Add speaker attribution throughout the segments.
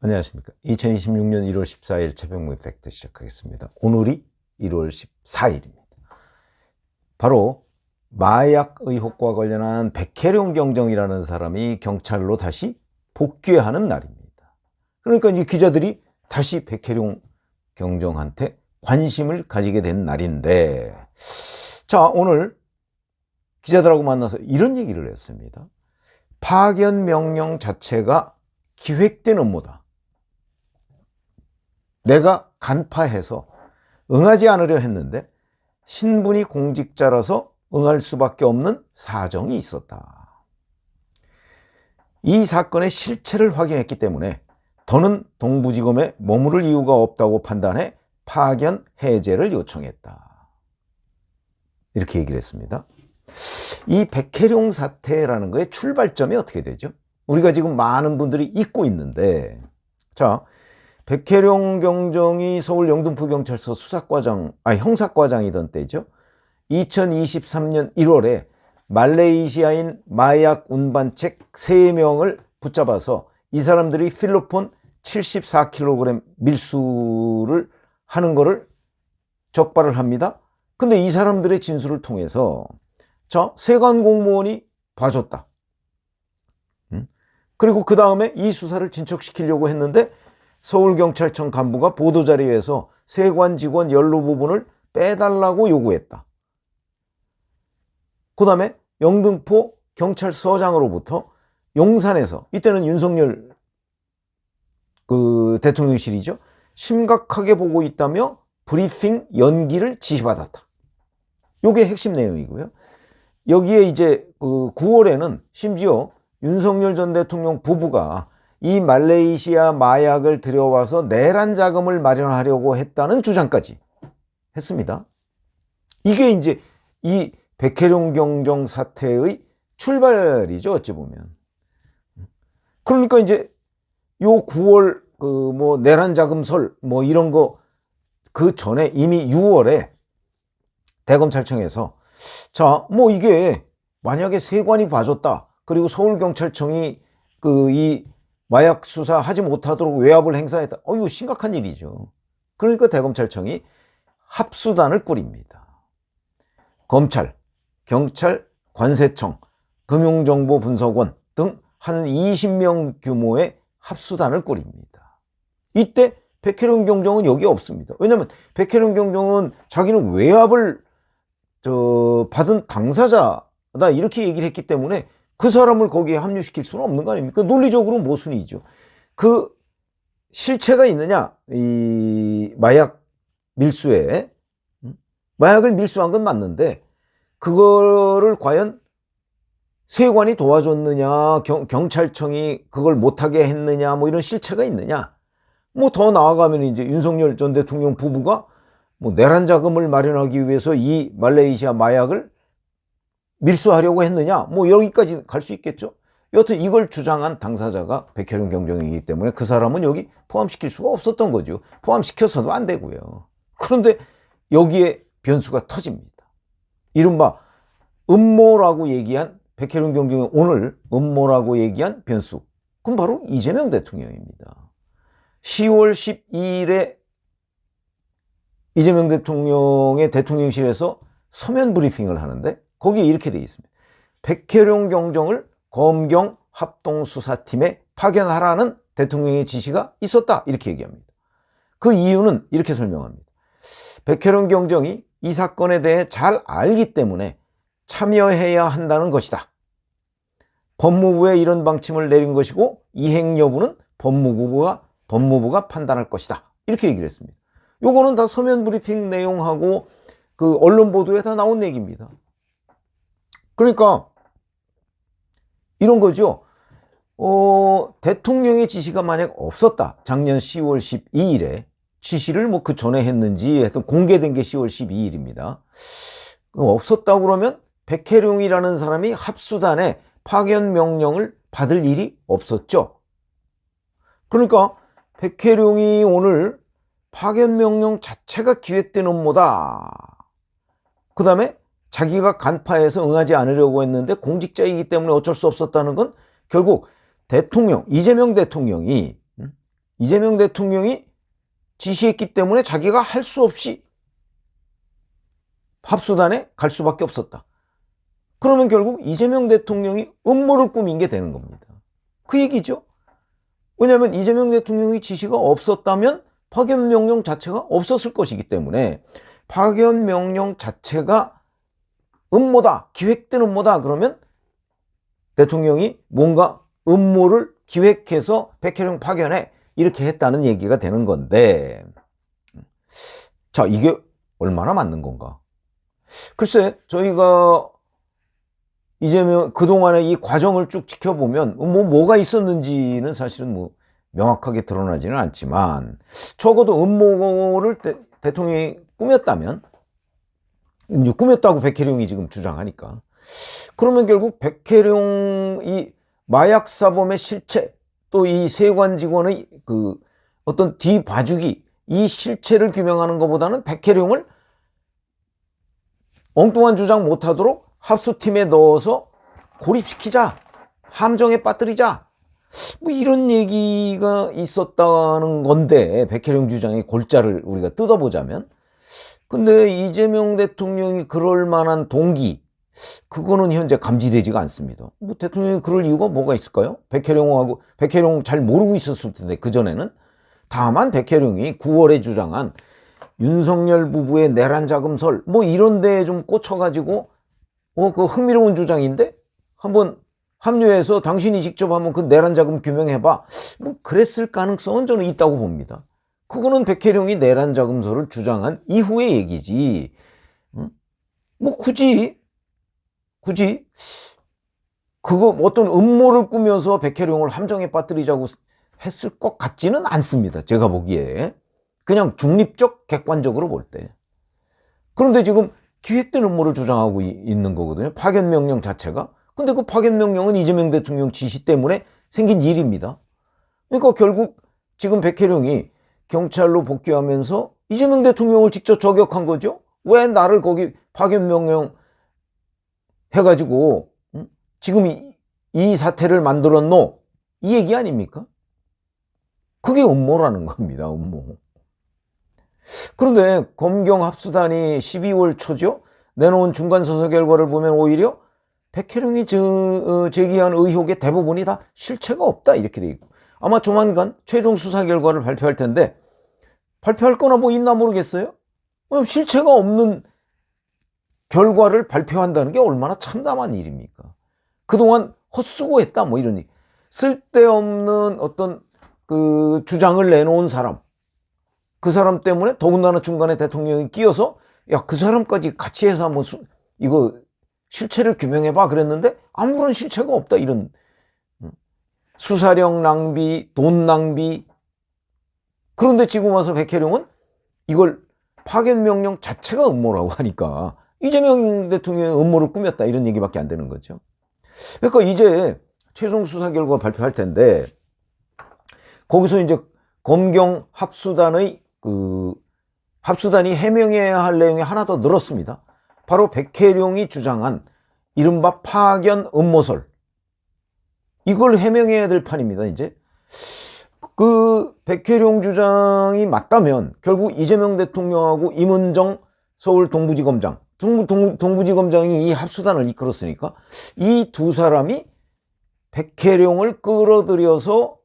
Speaker 1: 안녕하십니까. 2026년 1월 14일 최병무 팩트 시작하겠습니다. 오늘이 1월 14일입니다. 바로 마약 의혹과 관련한 백혜룡 경정이라는 사람이 경찰로 다시 복귀하는 날입니다. 그러니까 이 기자들이 다시 백혜룡 경정한테 관심을 가지게 된 날인데, 자, 오늘 기자들하고 만나서 이런 얘기를 했습니다. 파견 명령 자체가 기획된 업무다. 내가 간파해서 응하지 않으려 했는데 신분이 공직자라서 응할 수밖에 없는 사정이 있었다. 이 사건의 실체를 확인했기 때문에 더는 동부지검에 머무를 이유가 없다고 판단해 파견 해제를 요청했다. 이렇게 얘기를 했습니다. 이 백혜룡 사태라는 거의 출발점이 어떻게 되죠? 우리가 지금 많은 분들이 잊고 있는데, 자, 백혜룡 경정이 서울 영등포 경찰서 수사과장, 아 형사과장이던 때죠. 2023년 1월에 말레이시아인 마약 운반책 3명을 붙잡아서 이 사람들이 필로폰 74kg 밀수를 하는 거를 적발을 합니다. 근데 이 사람들의 진술을 통해서 자, 세관 공무원이 봐줬다. 음? 그리고 그 다음에 이 수사를 진척시키려고 했는데 서울경찰청 간부가 보도자료에서 세관 직원 연루 부분을 빼달라고 요구했다. 그 다음에 영등포 경찰서장으로부터 용산에서 이때는 윤석열 그 대통령실이죠. 심각하게 보고 있다며 브리핑 연기를 지시받았다. 요게 핵심 내용이고요. 여기에 이제 그 9월에는 심지어 윤석열 전 대통령 부부가 이 말레이시아 마약을 들여와서 내란 자금을 마련하려고 했다는 주장까지 했습니다. 이게 이제 이 백혜룡 경정 사태의 출발이죠, 어찌 보면. 그러니까 이제 요 9월 그 뭐 내란 자금설 뭐 이런 거 그 전에 이미 6월에 대검찰청에서 자, 뭐 이게 만약에 세관이 봐줬다. 그리고 서울경찰청이 그 이 마약 수사 하지 못하도록 외압을 행사했다. 어, 이거 심각한 일이죠. 그러니까 대검찰청이 합수단을 꾸립니다. 검찰, 경찰, 관세청, 금융정보분석원 등 한 20명 규모의 합수단을 꾸립니다. 이때 백혜룡 경정은 여기 없습니다. 왜냐하면 백혜룡 경정은 자기는 외압을 저 받은 당사자다 이렇게 얘기를 했기 때문에 그 사람을 거기에 합류시킬 수는 없는 거 아닙니까? 논리적으로 모순이죠. 그 실체가 있느냐? 이 마약 밀수에 마약을 밀수한 건 맞는데 그거를 과연 세관이 도와줬느냐, 경, 경찰청이 그걸 못하게 했느냐, 뭐 이런 실체가 있느냐. 뭐 더 나아가면 이제 윤석열 전 대통령 부부가 뭐 내란 자금을 마련하기 위해서 이 말레이시아 마약을 밀수하려고 했느냐, 뭐 여기까지 갈 수 있겠죠. 여튼 이걸 주장한 당사자가 백혜룡 경정이기 때문에 그 사람은 여기 포함시킬 수가 없었던 거죠. 포함시켜서도 안 되고요. 그런데 여기에 변수가 터집니다. 이른바 음모라고 얘기한 백혜룡 경정이 오늘 음모라고 얘기한 변수. 그럼 바로 이재명 대통령입니다. 10월 12일에 이재명 대통령의 대통령실에서 서면 브리핑을 하는데 거기에 이렇게 되어 있습니다. 백혜룡 경정을 검경 합동수사팀에 파견하라는 대통령의 지시가 있었다. 이렇게 얘기합니다. 그 이유는 이렇게 설명합니다. 백혜룡 경정이 이 사건에 대해 잘 알기 때문에 참여해야 한다는 것이다. 법무부에 이런 방침을 내린 것이고 이행 여부는 법무부가 법무부가 판단할 것이다. 이렇게 얘기를 했습니다. 요거는 다 서면 브리핑 내용하고 그 언론 보도에 다 나온 얘기입니다. 그러니까 이런 거죠. 어, 대통령의 지시가 만약 없었다. 작년 10월 12일에 지시를 뭐 그 전에 했는지 해서 공개된 게 10월 12일입니다. 없었다고 그러면 백혜룡이라는 사람이 합수단에 파견 명령을 받을 일이 없었죠. 그러니까 백혜룡이 오늘 파견 명령 자체가 기획된 업무다. 그 다음에 자기가 간파해서 응하지 않으려고 했는데 공직자이기 때문에 어쩔 수 없었다는 건 결국 대통령, 이재명 대통령이, 음? 이재명 대통령이 지시했기 때문에 자기가 할 수 없이 합수단에 갈 수밖에 없었다. 그러면 결국 이재명 대통령이 음모를 꾸민 게 되는 겁니다. 그 얘기죠. 왜냐하면 이재명 대통령의 지시가 없었다면 파견 명령 자체가 없었을 것이기 때문에 파견 명령 자체가 음모다, 기획된 음모다 그러면 대통령이 뭔가 음모를 기획해서 백혜령 파견에 이렇게 했다는 얘기가 되는 건데 자 이게 얼마나 맞는 건가? 글쎄 저희가 이재명 그동안의 이 과정을 쭉 지켜보면 뭐 뭐가 있었는지는 사실은 뭐 명확하게 드러나지는 않지만 적어도 음모를 대, 대통령이 꾸몄다면 꾸몄다고 백혜룡이 지금 주장하니까. 그러면 결국 백혜룡이 마약 사범의 실체 또 이 세관 직원의 그 어떤 뒤봐주기 이 실체를 규명하는 것보다는 백혜룡을 엉뚱한 주장 못하도록 합수팀에 넣어서 고립시키자 함정에 빠뜨리자 뭐 이런 얘기가 있었다는 건데 백혜령 주장의 골자를 우리가 뜯어보자면 근데 이재명 대통령이 그럴 만한 동기 그거는 현재 감지되지가 않습니다. 뭐 대통령이 그럴 이유가 뭐가 있을까요? 백혜령하고 백혜령 잘 모르고 있었을 텐데 그 전에는 다만 백혜령이 9월에 주장한 윤석열 부부의 내란 자금설 뭐 이런 데에 좀 꽂혀가지고 어그 흥미로운 주장인데 한번 합류해서 당신이 직접 한번 그 내란 자금 규명해봐 뭐 그랬을 가능성은 저는 있다고 봅니다. 그거는 백혜령이 내란 자금설을 주장한 이후의 얘기지. 응? 뭐 굳이 굳이 그거 어떤 음모를 꾸며서 백혜령을 함정에 빠뜨리자고 했을 것 같지는 않습니다. 제가 보기에. 그냥 중립적 객관적으로 볼 때. 그런데 지금 기획된 음모를 주장하고 있는 거거든요. 파견 명령 자체가. 근데 그 파견 명령은 이재명 대통령 지시 때문에 생긴 일입니다. 그러니까 결국 지금 백혜령이 경찰로 복귀하면서 이재명 대통령을 직접 저격한 거죠. 왜 나를 거기 파견 명령 해가지고 지금 이, 이 사태를 만들었노? 이 얘기 아닙니까? 그게 음모라는 겁니다. 음모. 그런데 검경 합수단이 12월 초죠. 내놓은 중간 조사 결과를 보면 오히려 백혜령이 저, 어, 제기한 의혹의 대부분이 다 실체가 없다 이렇게 돼 있고 아마 조만간 최종 수사 결과를 발표할 텐데 발표할 거나 뭐 있나 모르겠어요. 실체가 없는 결과를 발표한다는 게 얼마나 참담한 일입니까? 그동안 헛수고했다 뭐 이러니 쓸데없는 어떤 그 주장을 내놓은 사람 그 사람 때문에 더군다나 중간에 대통령이 끼어서 야 그 사람까지 같이 해서 한번 수, 이거 실체를 규명해봐 그랬는데 아무런 실체가 없다 이런 수사력 낭비 돈 낭비 그런데 지금 와서 백혜령은 이걸 파견 명령 자체가 음모라고 하니까 이재명 대통령의 음모를 꾸몄다 이런 얘기밖에 안 되는 거죠. 그러니까 이제 최종 수사 결과 발표할 텐데 거기서 이제 검경 합수단의 그 합수단이 해명해야 할 내용이 하나 더 늘었습니다. 바로 백혜룡이 주장한 이른바 파견 음모설. 이걸 해명해야 될 판입니다, 이제. 그 백혜룡 주장이 맞다면 결국 이재명 대통령하고 임은정 서울 동부지검장, 동부, 동, 동부지검장이 이 합수단을 이끌었으니까 이 두 사람이 백혜룡을 끌어들여서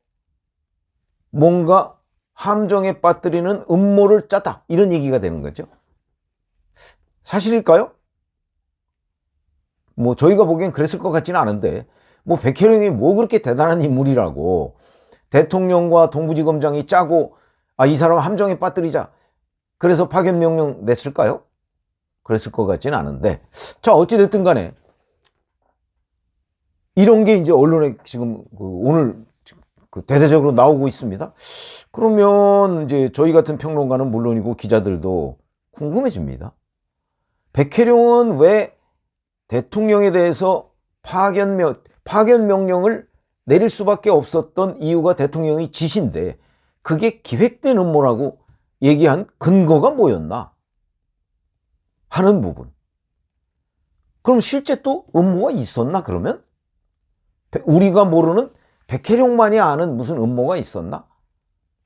Speaker 1: 뭔가 함정에 빠뜨리는 음모를 짰다. 이런 얘기가 되는 거죠. 사실일까요? 뭐 저희가 보기엔 그랬을 것 같지는 않은데 뭐 백혜령이 뭐 그렇게 대단한 인물이라고 대통령과 동부지검장이 짜고 아 이 사람 함정에 빠뜨리자 그래서 파견 명령 냈을까요? 그랬을 것 같지는 않은데 자 어찌됐든 간에 이런 게 이제 언론에 지금 그 오늘 그 대대적으로 나오고 있습니다. 그러면 이제 저희 같은 평론가는 물론이고 기자들도 궁금해집니다. 백혜룡은 왜 대통령에 대해서 파견, 명, 파견 명령을 내릴 수밖에 없었던 이유가 대통령의 지시인데 그게 기획된 음모라고 얘기한 근거가 뭐였나 하는 부분. 그럼 실제 또 음모가 있었나 그러면? 배- 우리가 모르는 백혜룡만이 아는 무슨 음모가 있었나?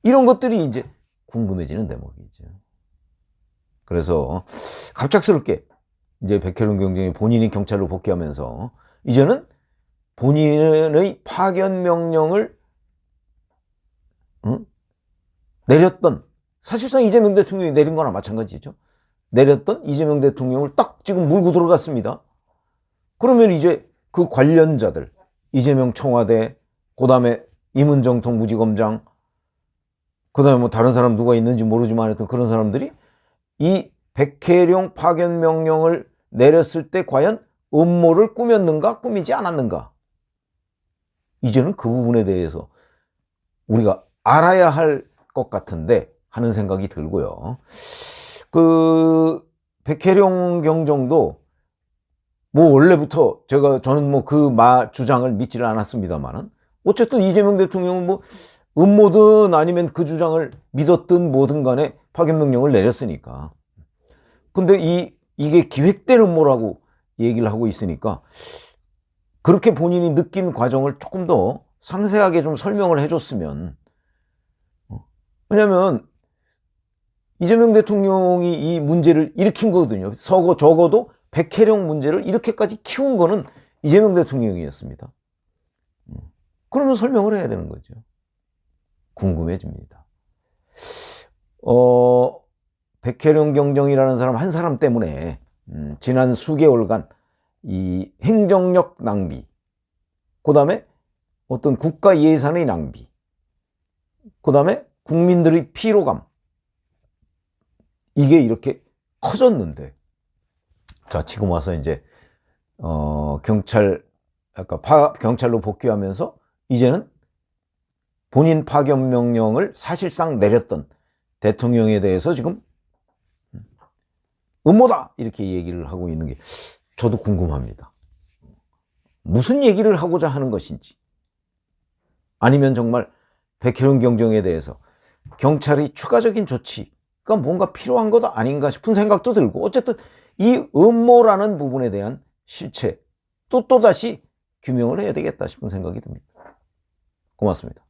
Speaker 1: 이런 것들이 이제 궁금해지는 대목이죠. 그래서 갑작스럽게 이제 백혜룡 경정이 본인이 경찰로 복귀하면서 이제는 본인의 파견 명령을 응? 내렸던 사실상 이재명 대통령이 내린 거나 마찬가지죠. 내렸던 이재명 대통령을 딱 지금 물고 들어갔습니다. 그러면 이제 그 관련자들 이재명 청와대 그다음에 임은정 동부지검장 그다음에 뭐 다른 사람 누가 있는지 모르지만 하여튼 그런 사람들이 이 백혜룡 파견 명령을 내렸을 때 과연 음모를 꾸몄는가 꾸미지 않았는가 이제는 그 부분에 대해서 우리가 알아야 할 것 같은데 하는 생각이 들고요. 그 백혜룡 경정도 뭐 원래부터 제가 저는 뭐그마 주장을 믿지를 않았습니다만은 어쨌든 이재명 대통령은 뭐 음모든 아니면 그 주장을 믿었든 뭐든 간에 파견 명령을 내렸으니까. 근데 이 이게 기획된 음모라고 얘기를 하고 있으니까 그렇게 본인이 느낀 과정을 조금 더 상세하게 좀 설명을 해줬으면 어. 왜냐하면 이재명 대통령이 이 문제를 일으킨 거거든요. 서거 적어도 백혜령 문제를 이렇게까지 키운 거는 이재명 대통령이었습니다. 음. 그러면 설명을 해야 되는 거죠. 궁금해집니다. 어, 백혜령 경정이라는 사람 한 사람 때문에 음, 지난 수개월간 이 행정력 낭비, 그 다음에 어떤 국가 예산의 낭비, 그 다음에 국민들의 피로감, 이게 이렇게 커졌는데, 자, 지금 와서 이제, 어, 경찰, 아까 파, 경찰로 복귀하면서 이제는 본인 파견 명령을 사실상 내렸던 대통령에 대해서 지금 음모다! 이렇게 얘기를 하고 있는 게 저도 궁금합니다. 무슨 얘기를 하고자 하는 것인지. 아니면 정말 백혜룡 경정에 대해서 경찰이 추가적인 조치가 뭔가 필요한 것 아닌가 싶은 생각도 들고 어쨌든 이 음모라는 부분에 대한 실체 또 또다시 규명을 해야 되겠다 싶은 생각이 듭니다. 고맙습니다.